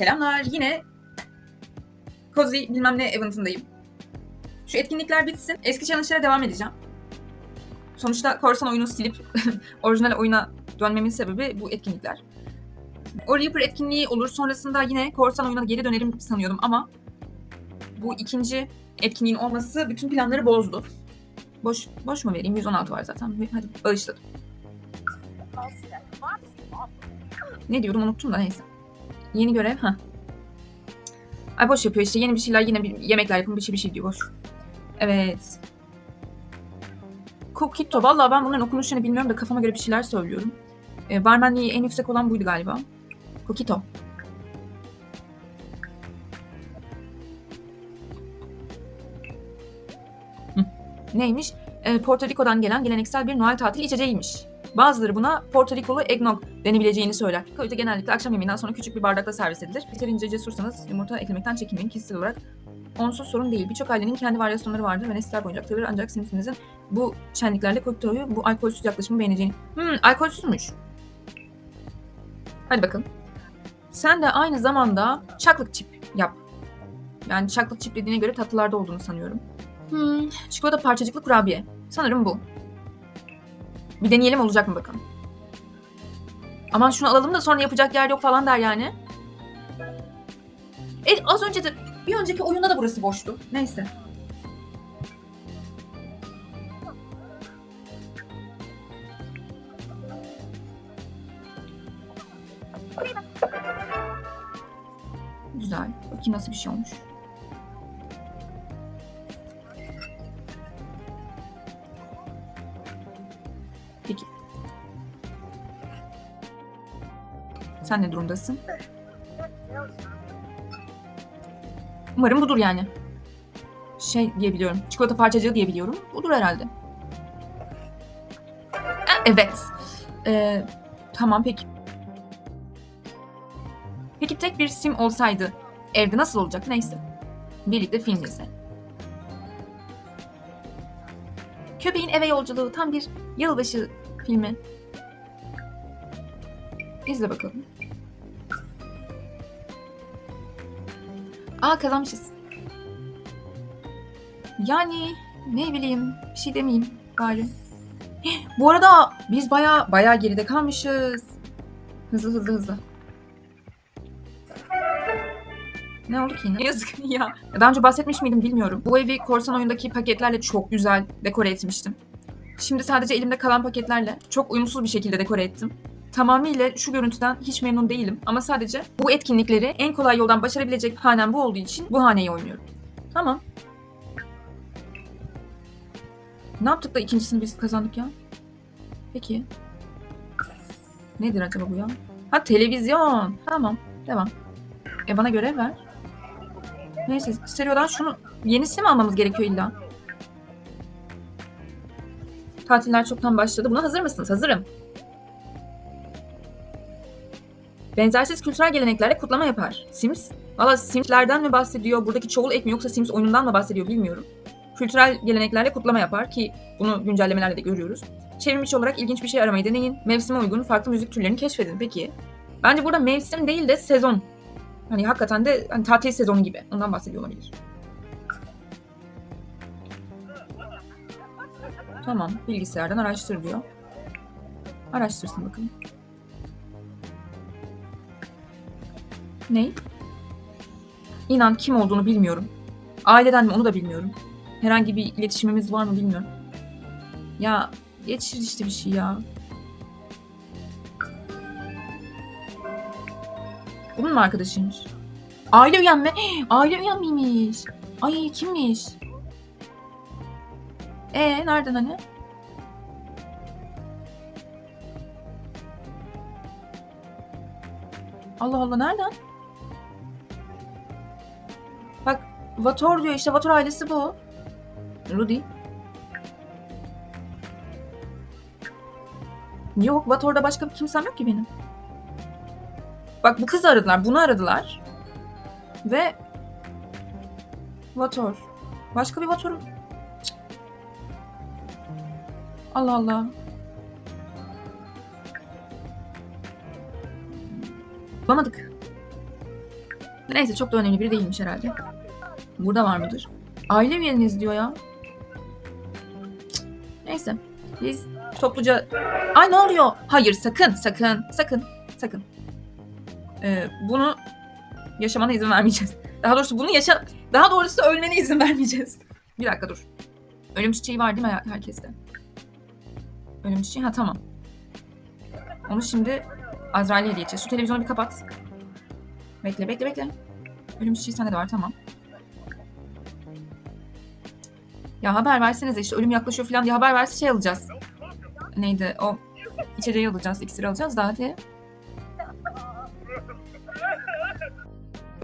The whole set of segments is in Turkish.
Selamlar. Yine Cozy bilmem ne eventındayım. Şu etkinlikler bitsin. Eski challenge'lara devam edeceğim. Sonuçta korsan oyunu silip orijinal oyuna dönmemin sebebi bu etkinlikler. O Reaper etkinliği olur. Sonrasında yine korsan oyuna geri dönerim sanıyordum ama bu ikinci etkinliğin olması bütün planları bozdu. Boş boş mu vereyim? 116 var zaten. Hadi bağışladım. Ne diyordum unuttum da neyse. Yeni görev ha. Ay boş yapıyor işte yeni bir şeyler yine bir yemekler yapın bir şey bir şey diyor boş. Evet. Cookito. Vallahi ben bunların okunuşunu bilmiyorum da kafama göre bir şeyler söylüyorum. E, barmenliği en yüksek olan buydu galiba. Cookito. Hı. Neymiş? E, Porto Rico'dan gelen geleneksel bir Noel tatil içeceğiymiş. Bazıları buna Porto Ricolu eggnog denebileceğini söyler. Köyde genellikle akşam yemeğinden sonra küçük bir bardakla servis edilir. Yeterince cesursanız yumurta eklemekten çekinmeyin kişisel olarak. Onsuz sorun değil. Birçok ailenin kendi varyasyonları vardır ve nesiller boyunca aktarılır ancak Simpsons'ın bu şenliklerle Cookito'yu bu alkolsüz yaklaşımı beğeneceğini... Hmm, alkolsüzmüş. Hadi bakalım. Sen de aynı zamanda chocolate chip yap. Yani chocolate chip dediğine göre tatlılarda olduğunu sanıyorum. Hmm, çikolata parçacıklı kurabiye. Sanırım bu. Bir deneyelim olacak mı bakalım. Aman şunu alalım da sonra yapacak yer yok falan der yani. E, az önce de bir önceki oyunda da burası boştu. Neyse. Güzel. Bakayım nasıl bir şey olmuş. Peki. Sen ne durumdasın? Umarım budur yani. Şey diyebiliyorum. Çikolata parçacığı diyebiliyorum. Budur herhalde. Ha, Evet. Ee, tamam peki. Peki tek bir sim olsaydı evde nasıl olacaktı neyse. Birlikte film izle. Köpeğin eve yolculuğu tam bir yılbaşı filmi. İzle bakalım. Aa kazanmışız. Yani ne bileyim bir şey demeyeyim bari. Bu arada biz baya baya geride kalmışız. Hızlı hızlı hızlı. Ne oldu ki yine? Yazık ya. Daha önce bahsetmiş miydim bilmiyorum. Bu evi korsan oyundaki paketlerle çok güzel dekore etmiştim. Şimdi sadece elimde kalan paketlerle çok uyumsuz bir şekilde dekore ettim. Tamamıyla şu görüntüden hiç memnun değilim ama sadece bu etkinlikleri en kolay yoldan başarabilecek hanem bu olduğu için bu haneyi oynuyorum. Tamam. Ne yaptık da ikincisini biz kazandık ya? Peki. Nedir acaba bu ya? Ha televizyon. Tamam. Devam. E bana görev ver. Neyse stereodan şunu yenisini mi almamız gerekiyor illa? Tatiller çoktan başladı. Buna hazır mısınız? Hazırım. Benzersiz kültürel geleneklerle kutlama yapar. Sims? Valla Sims'lerden mi bahsediyor, buradaki çoğul ek mi yoksa Sims oyunundan mı bahsediyor bilmiyorum. Kültürel geleneklerle kutlama yapar ki bunu güncellemelerle de görüyoruz. Çevrimiçi olarak ilginç bir şey aramayı deneyin. Mevsime uygun farklı müzik türlerini keşfedin. Peki. Bence burada mevsim değil de sezon. Hani hakikaten de hani tatil sezonu gibi. Ondan bahsediyor olabilir. Tamam. Bilgisayardan araştır diyor. Araştırsın bakalım. Ne? İnan kim olduğunu bilmiyorum. Aileden mi onu da bilmiyorum. Herhangi bir iletişimimiz var mı bilmiyorum. Ya geçir işte bir şey ya. Bunun mu arkadaşıymış? Aile üyen mi? Aile üyen miymiş? Ay kimmiş? E nereden hani? Allah Allah nereden? Bak Vator diyor işte Vator ailesi bu. Rudy. Yok Vator'da başka bir kimsem yok ki benim. Bak bu kızı aradılar, bunu aradılar. Ve Vator. Başka bir Vator. Allah Allah. Bulamadık. Neyse çok da önemli biri değilmiş herhalde. Burada var mıdır? Aile üyeniz diyor ya. Neyse. Biz topluca... Ay ne oluyor? Hayır sakın sakın sakın sakın. Ee, bunu yaşamana izin vermeyeceğiz. Daha doğrusu bunu yaşa... Daha doğrusu ölmene izin vermeyeceğiz. Bir dakika dur. Ölüm çiçeği var değil mi her- herkeste? Ölüm çiçeği ha tamam. Onu şimdi Azrail'e hediye edeceğiz. Şu televizyonu bir kapat. Bekle bekle bekle. Ölüm çiçeği sende de var tamam. Ya haber versenize işte ölüm yaklaşıyor falan diye haber verse şey alacağız. Neydi o içeceği alacağız, iksiri alacağız da hadi.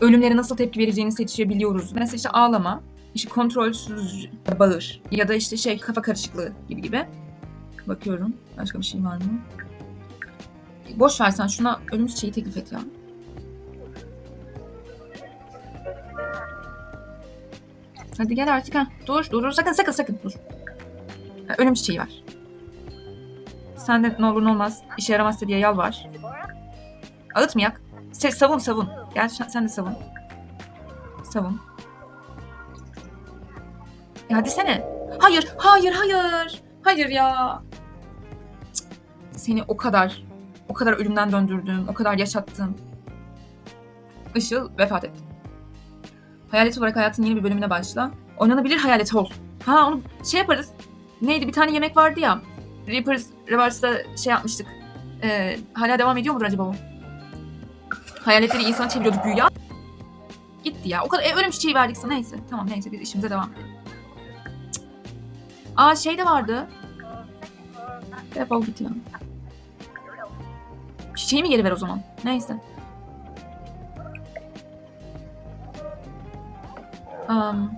Ölümlere nasıl tepki vereceğini seçebiliyoruz. Mesela işte ağlama, işte kontrolsüz bağır ya da işte şey kafa karışıklığı gibi gibi. Bakıyorum başka bir şey var mı? Boş versen şuna ölüm çiçeği teklif et ya. Hadi gel artık ha. Dur dur dur sakın sakın sakın dur. Ha, ölüm çiçeği var. Sen de ne olur ne olmaz işe yaramazsa diye yalvar. Ağıtmayak. Se savun savun. Gel sen de savun. Savun. Ya hadi sene. Hayır hayır hayır. Hayır ya. Seni o kadar o kadar ölümden döndürdüm. O kadar yaşattım. Işıl vefat etti. Hayalet olarak hayatın yeni bir bölümüne başla. Oynanabilir hayalet ol. Ha onu şey yaparız. Neydi bir tane yemek vardı ya. Reapers Revers'ta şey yapmıştık. Ee, hala devam ediyor mudur acaba o? Hayaletleri insan çeviriyorduk güya. Gitti ya. O kadar e, ölüm çiçeği verdik sana. Neyse. Tamam neyse biz işimize devam edelim. Aa şey de vardı. Defol git ya. Çiçeği mi geri ver o zaman? Neyse. Um,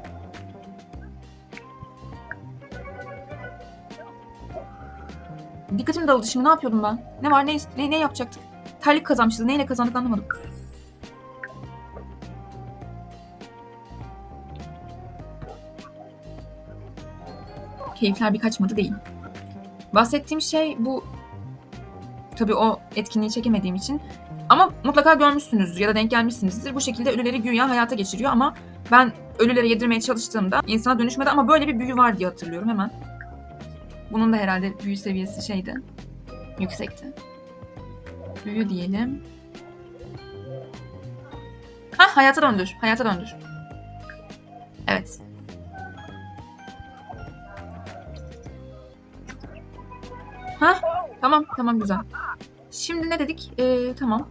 Dikkatim dağıldı şimdi ne yapıyordum ben? Ne var ne, ne, ne yapacaktık? Terlik kazanmışız. Neyle kazandık anlamadım. Keyifler bir kaçmadı değil. Bahsettiğim şey bu tabii o etkinliği çekemediğim için ama mutlaka görmüşsünüzdür ya da denk gelmişsinizdir. Bu şekilde ölüleri güya hayata geçiriyor ama ben ölülere yedirmeye çalıştığımda insana dönüşmedi ama böyle bir büyü var diye hatırlıyorum hemen. Bunun da herhalde büyü seviyesi şeydi. Yüksekti. Büyü diyelim. Ha hayata döndür. Hayata döndür. Evet. Ha tamam tamam güzel. Şimdi ne dedik? Ee, tamam.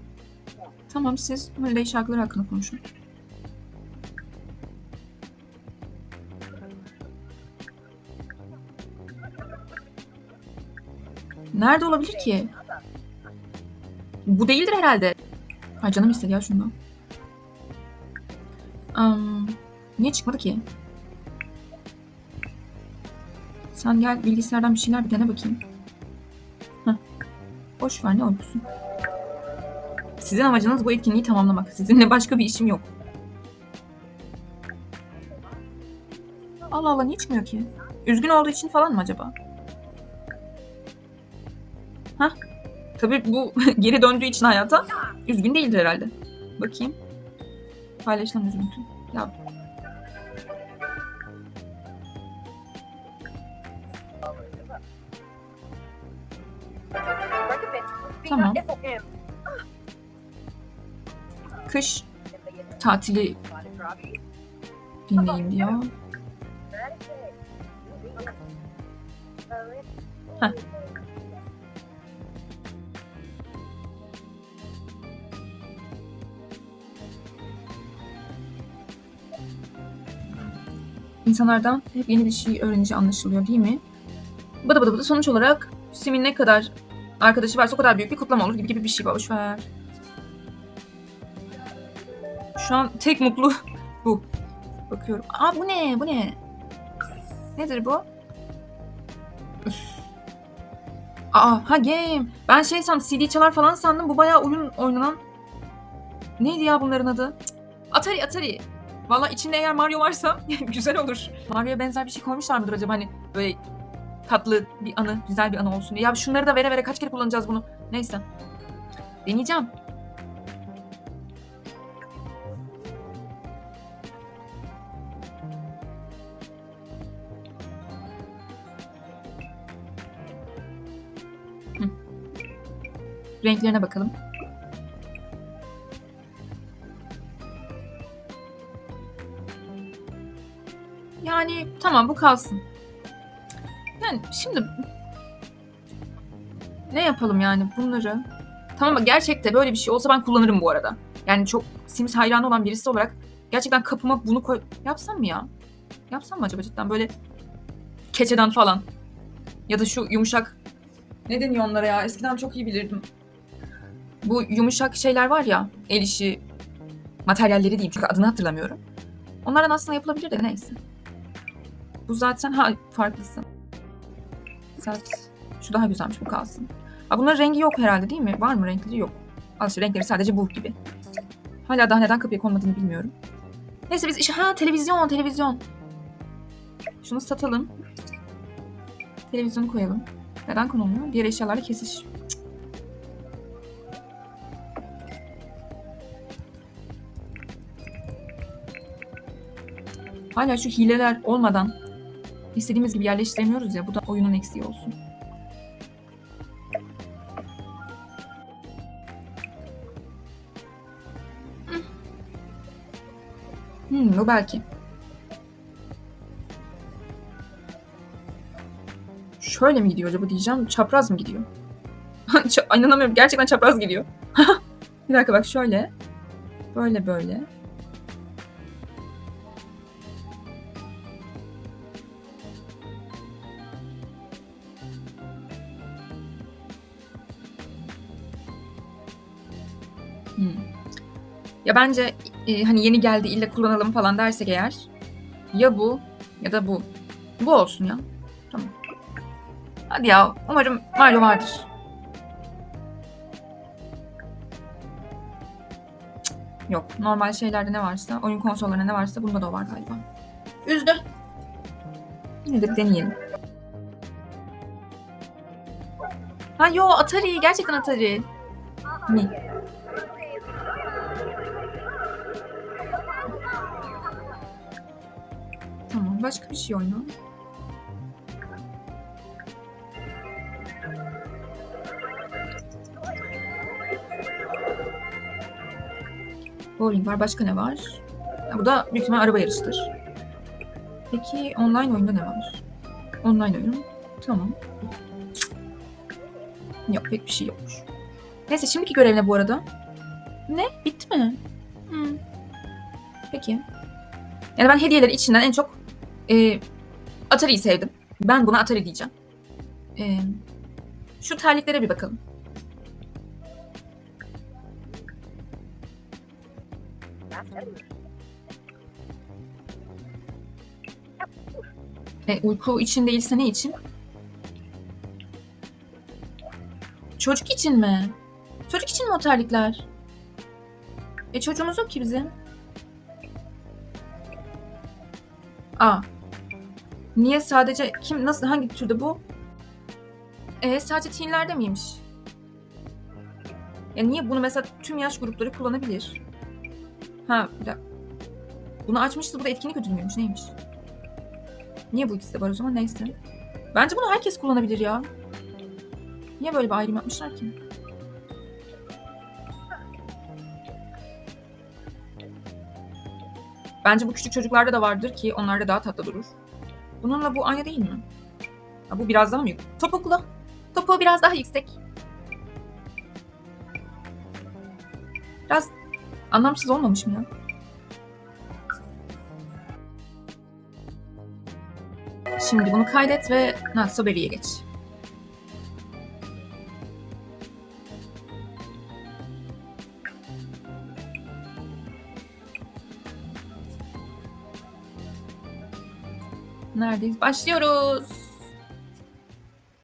Tamam siz Holiday şarkıları hakkında konuşun. Nerede olabilir ki? Bu değildir herhalde. Ay canım istedi ya şundan. Am, niye çıkmadı ki? Sen gel bilgisayardan bir şeyler bir dene bakayım. Boş ver ne olursun. Sizin amacınız bu etkinliği tamamlamak. Sizinle başka bir işim yok. Allah Allah niye çıkmıyor ki? Üzgün olduğu için falan mı acaba? Hah. Tabii bu geri döndüğü için hayata üzgün değildir herhalde. Bakayım. Paylaşılan üzüntü. Ya Tamam. kış tatili dinleyin diyor. Heh. İnsanlardan hep yeni bir şey öğrenici anlaşılıyor değil mi? Bıdı bıdı bıdı sonuç olarak Sim'in ne kadar arkadaşı varsa o kadar büyük bir kutlama olur gibi gibi bir şey. Boş ver. Şu an tek mutlu bu. Bakıyorum. Aa bu ne? Bu ne? Nedir bu? Üf. Aa ha game. Ben şey sandım CD çalar falan sandım. Bu bayağı oyun oynanan. Neydi ya bunların adı? Atari Atari. Valla içinde eğer Mario varsa güzel olur. Mario'ya benzer bir şey koymuşlar mıdır acaba hani böyle tatlı bir anı, güzel bir anı olsun diye. Ya şunları da vere vere kaç kere kullanacağız bunu. Neyse. Deneyeceğim. Hı. Renklerine bakalım. Yani tamam bu kalsın. Yani şimdi ne yapalım yani bunları? Tamam ama gerçekte böyle bir şey olsa ben kullanırım bu arada. Yani çok Sims hayranı olan birisi olarak gerçekten kapıma bunu koy... Yapsam mı ya? Yapsam mı acaba cidden böyle keçeden falan? Ya da şu yumuşak... Ne deniyor onlara ya? Eskiden çok iyi bilirdim. Bu yumuşak şeyler var ya, el işi materyalleri diyeyim çünkü adını hatırlamıyorum. Onlardan aslında yapılabilir de neyse. Bu zaten ha farklısı. Zaten şu daha güzelmiş bu kalsın. Ha, bunların rengi yok herhalde değil mi? Var mı renkleri? Yok. Al işte renkleri sadece bu gibi. Hala daha neden kapıya konmadığını bilmiyorum. Neyse biz işe... Ha televizyon, televizyon. Şunu satalım. Televizyonu koyalım. Neden konulmuyor? Diğer eşyalarla kesiş. Hala şu hileler olmadan istediğimiz gibi yerleştiremiyoruz ya. Bu da oyunun eksiği olsun. Hmm, bu belki. Şöyle mi gidiyor acaba diyeceğim. Çapraz mı gidiyor? İnanamıyorum. Gerçekten çapraz gidiyor. bir dakika bak şöyle. Böyle böyle. Hmm. Ya bence e, hani yeni geldi ille kullanalım falan dersek eğer ya bu ya da bu. Bu olsun ya. Tamam. Hadi ya umarım Mario vardır. Yok normal şeylerde ne varsa oyun konsollarında ne varsa bunda da var galiba. Üzdü. Yine de deneyelim. Ha yo Atari gerçekten Atari. Mi? Tamam başka bir şey oyna. Bowling var. Başka ne var? Ha, bu da büyük ihtimal araba yarışıdır. Peki online oyunda ne var? Online oyun. Tamam. Yok pek bir şey yokmuş. Neyse şimdiki görev ne bu arada? Ne? Bitti mi? Hmm. Peki. Yani ben hediyeleri içinden en çok e, Atari'yi sevdim. Ben buna Atari diyeceğim. E, şu terliklere bir bakalım. E, uyku için değilse ne için? Çocuk için mi? Çocuk için mi o terlikler? E çocuğumuz yok ki bizim. Aa. Niye sadece kim nasıl hangi türde bu? E sadece teenlerde miymiş? Ya niye bunu mesela tüm yaş grupları kullanabilir? Ha bir dakika. Bunu açmıştı bu da etkinlik ödülü müymüş neymiş? Niye bu ikisi de var o zaman neyse. Bence bunu herkes kullanabilir ya. Niye böyle bir ayrım yapmışlar ki? Bence bu küçük çocuklarda da vardır ki onlarda daha tatlı durur. Bununla bu aynı değil mi? Ha, bu biraz daha mı yüksek? Topuklu. Topuğu biraz daha yüksek. Biraz anlamsız olmamış mı ya? Şimdi bunu kaydet ve ha, Soberi'ye geç. Neredeyiz? Başlıyoruz.